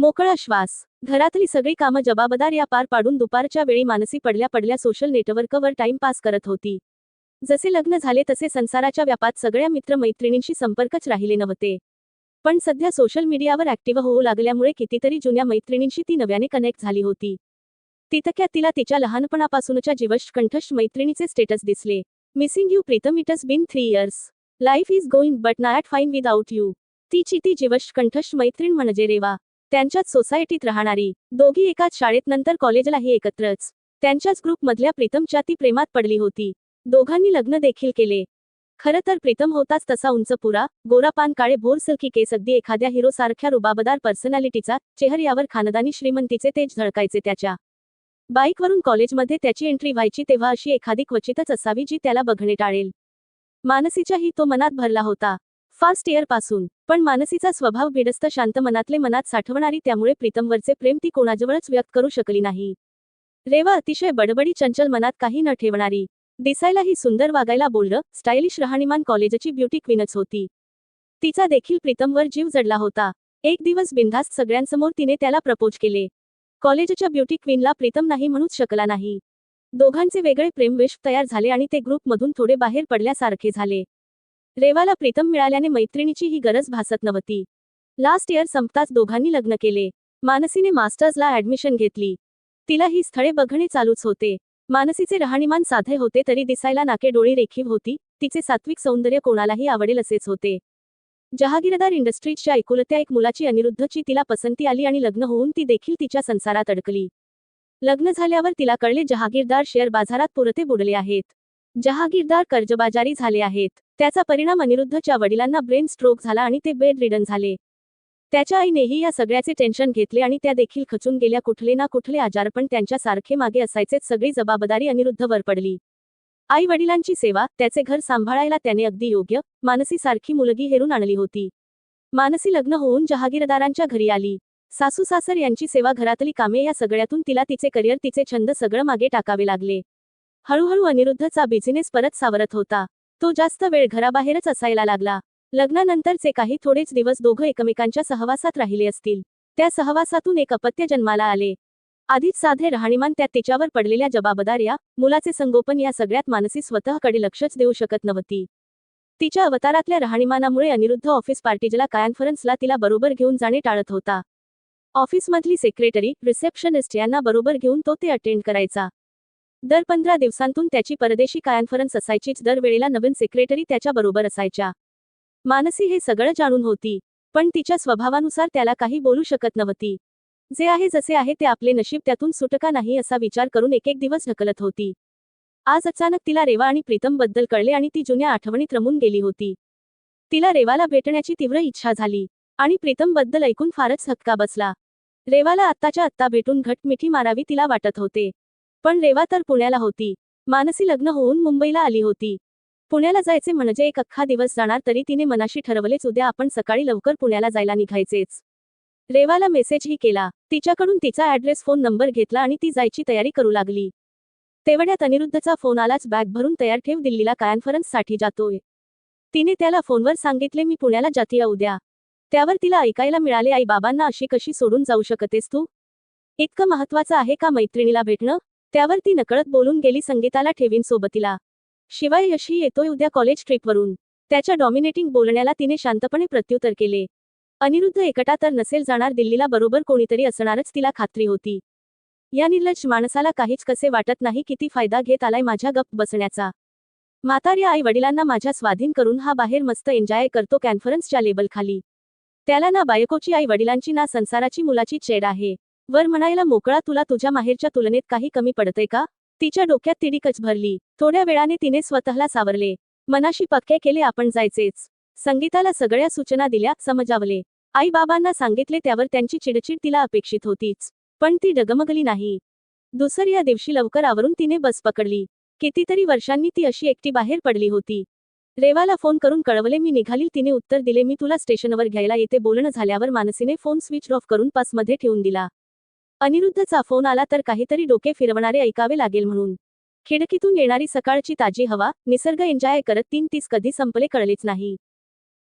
मोकळा श्वास. घरातली सगळी कामं जबाबदार या पार पाडून दुपारच्या वेळी मानसी पडल्या पडल्या सोशल नेटवर्कवर टाइमपास करत होती. जसे लग्न झाले तसे संसाराच्या व्यापात सगळ्या मित्रमैत्रिणींशी संपर्कच राहिले नव्हते. पण सध्या सोशल मीडियावर ऍक्टिव्ह होऊ लागल्यामुळे कितीतरी जुन्या मैत्रिणींशी ती नव्याने कनेक्ट झाली होती. तितक्यात तिला तिच्या लहानपणापासूनच्या जीवश कंठस्थ मैत्रिणीचे स्टेटस दिसले. Missing you Pritam it been three years life is going but not fine without you तिची ती जीवश कंठस्थ मैत्रीण म्हणजे रेवा. त्यांच्याच सोसायटीत राहणारी दोघी एकाच शाळेत नंतर कॉलेजलाही एकत्रच. त्यांच्याच ग्रुपमधल्या प्रीतमच्या ती प्रेमात पडली होती. दोघांनी लग्न देखील केले. खरं तर प्रीतम होताच तसा उंच पुरा गोरापान काळे भोर सिल्की केस अगदी एखाद्या हिरो सारख्या रुबाबदार पर्सनॅलिटीचा चेहऱ्यावर खानदानी श्रीमंतीचे तेज झळकायचे त्याच्या. बाईकवरून कॉलेजमध्ये त्याची एंट्री व्हायची तेव्हा अशी एखादी क्वचितच असावी जी त्याला बघणे टाळेल. मानसीच्याही तो मनात भरला होता. फास्ट इयरपासून. पण मानसीचा स्वभाव भिडस्त शांत मनातले मनात साठवणारी त्यामुळे प्रीतमवरचे प्रेम ती कोणाजवळच व्यक्त करू शकली नाही. रेवा अतिशय बडबडी चंचल मनात काही न ठेवणारी. दिसायलाही सुंदर वागायला बोललं स्टायलिश राहणीमान कॉलेजची ब्युटी क्वीनच होती. तिचा देखील प्रीतमवर जीव जडला होता. एक दिवस बिनधास्त सगळ्यांसमोर तिने त्याला प्रपोज केले. कॉलेजच्या ब्युटी क्वीनला प्रीतम नाही म्हणूच शकला नाही. दोघांचे वेगळे प्रेमवेश तयार झाले आणि ते ग्रुपमधून थोडे बाहेर पडल्यासारखे झाले. रेवाला प्रीतम मिळाल्याने मैत्रिणीची ही गरज भासत नव्हती. लास्ट इयर संपताच दोघांनी लग्न केले. मानसीने मास्टर्सला ऍडमिशन घेतली. तिला ही स्थळे बघणे चालूच होते. मानसीचे राहणीमान साधे होते तरी दिसायला नाके डोळी रेखीव होती. तिचे सात्विक सौंदर्य कोणालाही आवडेल असेच होते. जहागीरदार इंडस्ट्रीजच्या एकुलत्या एक मुलाची अनिरुद्धची तिला पसंती आली आणि लग्न होऊन ती देखील तिच्या संसारात अडकली. लग्न झाल्यावर तिला कळले जहागीरदार शेअर बाजारात पुरते बुडले आहेत. जहागीरदार कर्जबाजारी झाले आहेत. त्याचा परिणाम अनिरुद्धच्या वडिलांना ब्रेन स्ट्रोक झाला आणि ते बेड रिडन झाले. त्याच्या आईनेही या सगळ्याचे टेन्शन घेतले आणि त्या देखील खचून गेल्या. कुठले ना कुठले आजारपण त्यांच्या सारखे मागे असायचेच सगळी जबाबदारी अनिरुद्धवर पडली. आई वडिलांची सेवा त्याचे घर सांभाळायला त्याने अगदी योग्य मानसी सारखी मुलगी हेरून आणली होती. मानसी लग्न होऊन जहागीरदारांच्या घरी आली. सासू सासर यांची सेवा घरातली कामे या सगळ्यातून तिला तिचे करिअर तिचे छंद सगळं मागे टाकावे लागले. हळूहळू अनिरुद्धचा बिझनेस परत सावरत होता. तो जास्त वेळ घराबाहेरच असायला लागला. लग्नानंतरचे काही थोडेच दिवस दोघं एकमेकांच्या सहवासात राहिले असतील त्या सहवासातून एक अपत्य जन्माला आले. आधीच साधे राहणीमान त्यात तिच्यावर पडलेल्या जबाबदाऱ्या मुलाचे संगोपन या सगळ्यात मानसी स्वतःकडे लक्षच देऊ शकत नव्हती. तिच्या अवतारातल्या राहणीमानामुळे अनिरुद्ध ऑफिस पार्टीजला कायन्फरन्सला तिला बरोबर घेऊन जाणे टाळत होता. ऑफिसमधली सेक्रेटरी रिसेप्शनिस्ट यांना बरोबर घेऊन तो ते अटेंड करायचा. दर पंधरा दिवसांतून त्याची परदेशी कॉन्फरन्स असायचीच दरवेळेला नवीन सेक्रेटरी त्याच्याबरोबर असायच्या. मानसी हे सगळं जाणून होती पण तिच्या स्वभावानुसार त्याला काही बोलू शकत नव्हती. जे आहे जसे आहे ते आपले नशीब त्यातून सुटका नाही असा विचार करून एक एक दिवस ढकलत होती. आज अचानक तिला रेवा आणि प्रीतमबद्दल कळले आणि ती जुन्या आठवणीत रमून गेली होती. तिला रेवाला भेटण्याची तीव्र इच्छा झाली आणि प्रीतमबद्दल ऐकून फारच धक्का बसला. रेवाला आत्ताच्या आत्ता भेटून घट मिठी मारावी तिला वाटत होते. पण रेवा तर पुण्याला होती. मानसी लग्न होऊन मुंबईला आली होती. पुण्याला जायचे म्हणजे एक अख्खा दिवस जाणार तरी तिने मनाशी ठरवलेच उद्या आपण सकाळी लवकर पुण्याला जायला निघायचेच. रेवाला मेसेजही केला. तिच्याकडून तिचा ऍड्रेस फोन नंबर घेतला आणि ती जायची तयारी करू लागली. तेवढ्यात अनिरुद्धचा फोन आलाच. बॅग भरून तयार ठेव. दिल्लीला कायन्फरन्ससाठी जातोय. तिने त्याला फोनवर सांगितले मी पुण्याला जातीय उद्या. त्यावर तिला ऐकायला मिळाले. आई बाबांना अशी कशी सोडून जाऊ शकतेस तू? इतकं महत्वाचं आहे का मैत्रिणीला भेटणं? त्यावर ती नकळत बोलून गेली संगीताला ठेवीन सोबतीला. शिवाय यशही येतोय उद्या कॉलेज ट्रिपवरून त्याच्या डॉमिनेटिंग बोलण्याला तिने शांतपणे प्रत्युत्तर केले. अनिरुद्ध एकटा तर नसेल जाणार दिल्लीला बरोबर कोणीतरी असणारच तिला खात्री होती. या निर्लज माणसाला काहीच कसे वाटत नाही किती फायदा घेत आलाय माझ्या गप्प बसण्याचा. म्हाताऱ्या आई वडिलांना माझ्या स्वाधीन करून हा बाहेर मस्त एन्जॉय करतो कॉन्फरन्सच्या लेबलखाली त्याला ना बायकोची आई वडिलांची ना संसाराची मुलाची चेड आहे. वर म्हणायला मोकळा तुला तुझ्या माहेरच्या तुलनेत काही कमी पडतंय का? तिच्या डोक्यात तिडीकच भरली. थोड्या वेळाने तिने स्वतःला सावरले. मनाशी पक्के केले आपण जायचेच. संगीताला सगळ्या सूचना दिल्या समजावले. आई बाबांना सांगितले त्यावर त्यांची चिडचिड तिला अपेक्षित होतीच. पण ती डगमगली नाही. दुसऱ्या दिवशी लवकर आवरून तिने बस पकडली. कितीतरी वर्षांनी ती अशी एकटी बाहेर पडली होती. रेवाला फोन करून कळवले मी निघाली तिने उत्तर दिले मी तुला स्टेशनवर घ्यायला येते. बोलणं झाल्यावर मानसीने फोन स्विच ऑफ करून पासमध्ये ठेवून दिला. अनिरुद्धचा फोन आला तर काहीतरी डोके फिरवणारे ऐकावे लागेल म्हणून. खिडकीतून येणारी सकाळची ताजी हवा निसर्ग एन्जॉय करत तीन तीस कधी संपले कळलेच नाही.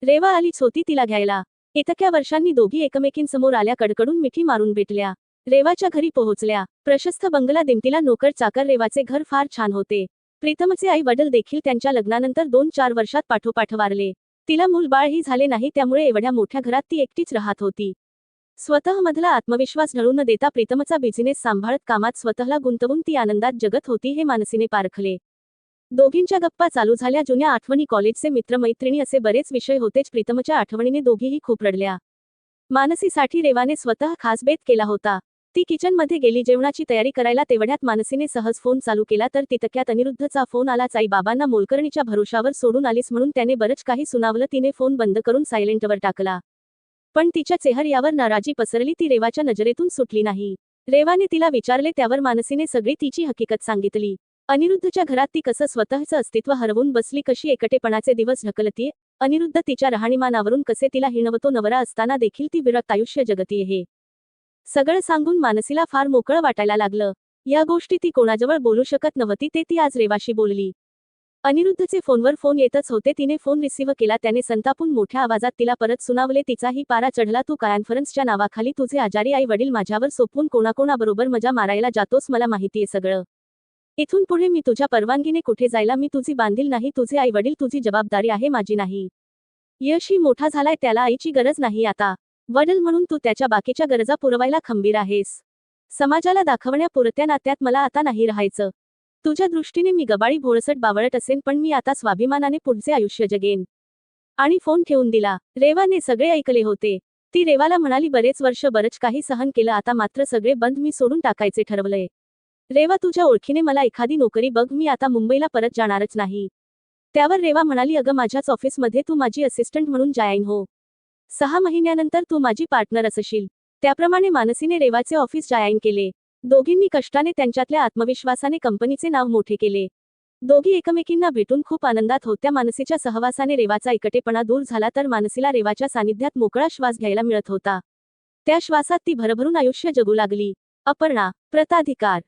रेवा आलीच होती तिला घ्यायला. इतक्या वर्षांनी दोघी एकमेकींसमोर आल्या कडकडून मिठी मारून भेटल्या. रेवाच्या घरी पोहोचल्या. प्रशस्त बंगला दिमतीला नोकर चाकर रेवाचे घर फार छान होते. प्रीतमचे आई वडील देखील त्यांच्या लग्नानंतर दोन चार वर्षात पाठोपाठ वारले. तिला मूलबाळही झाले नाही त्यामुळे एवढ्या मोठ्या घरात ती एकटीच राहत होती. स्वतःमधला आत्मविश्वास ढळू न देता प्रीतमचा बिझनेस सांभाळत कामात स्वतःला गुंतवून ती आनंदात जगत होती हे मानसीने पारखले. दोघींच्या गप्पा चालू झाल्या. जुन्या आठवणी कॉलेजचे मित्रमैत्रिणी असे बरेच विषय होतेच प्रीतमच्या आठवणीने दोघीही खूप रडल्या. मानसीसाठी रेवाने स्वतः खास बेत केला होता. ती किचनमध्ये गेली. जेवणाची तयारी करायला तेवढ्यात मानसीने सहज फोन चालू केला तर तितक्यात अनिरुद्धचा फोन आला. आई बाबांना मोलकर्णीच्या भरोशावर सोडून आलीस म्हणून त्याने बरंच काही सुनावलं. तिने फोन बंद करून सायलेंटवर टाकला. पण तिच्या चेहऱ्यावर नाराजी पसरली ती रेवाच्या नजरेतून सुटली नाही. रेवाने तिला विचारले त्यावर मानसीने सगळी तिची हकीकत सांगितली. अनिरुद्धच्या घरात ती कसं स्वतःचं अस्तित्व हरवून बसली कशी एकटेपणाचे दिवस ढकलतीये अनिरुद्ध तिच्या राहणीमानावरून कसे तिला हिणवतो नवरा असताना देखील ती विरक्त आयुष्य जगतीये हे. सगळं सांगून मानसीला फार मोकळं वाटायला लागलं. या गोष्टी ती कोणाजवळ बोलू शकत नव्हती ते ती आज रेवाशी बोलली. अनिरुद्धचे फोनवर फोन येतच होते. तिने फोन रिसीव्ह केला. त्याने संतापून मोठ्या आवाजात तिला परत सुनावले. तिचाही पारा चढला. तू कॉन्फरन्सच्या नावाखाली तुझे आजारी आई वडील माझ्यावर सोपवून कोणाकोणाबरोबर मजा मारायला जातोस मला माहितीये सगळं. इथून पुढे मी तुझ्या परवानगीने कुठे जायला? मी तुझी बांधील नाही. तुझे आई वडील तुझी जबाबदारी आहे माझी नाही. यशही मोठा झालाय. त्याला आईची गरज नाही आता. वडील म्हणून तू त्याच्या बाकीच्या गरजा पुरवायला खंबीर आहेस. समाजाला दाखवण्यापुरत्या नात्यात मला आता नाही राहायचं. तुझ्या दृष्टीने मी गबाळी भोळसट बावळट असेन पण मी आता स्वाभिमानाने पुढचे आयुष्य जगेन. आणि फोन ठेवून दिला. रेवाने सगळे ऐकले होते. ती रेवाला म्हणाली बरेच वर्ष बरंच काही सहन केलं आता मात्र सगळे बंद मी सोडून टाकायचे ठरवलंय. रेवा तुझ्या ओळखीने मला एखादी नोकरी बघ मी आता मुंबईला परत जाणारच नाही. त्यावर रेवा म्हणाली अगं माझ्याच ऑफिसमध्ये तू माझी असिस्टंट म्हणून जाईन हो. सहा महिन्यानंतर तू माझी पार्टनर असशील. त्याप्रमाणे मानसीने रेवाचे ऑफिस जायन केले. दोघींनी कष्टाने त्यांच्यातल्या आत्मविश्वासाने कंपनीचे नाव मोठे केले. दोघी एकमेकींना भेटून खूप आनंदात होत्या. मानसीच्या सहवासाने रेवाचा एकटेपणा दूर झाला तर मानसीला रेवाच्या सानिध्यात मोकळा श्वास घ्यायला मिळत होता. त्या श्वासात ती भरभरून आयुष्य जगू लागली. अपर्णा प्रताधिकार.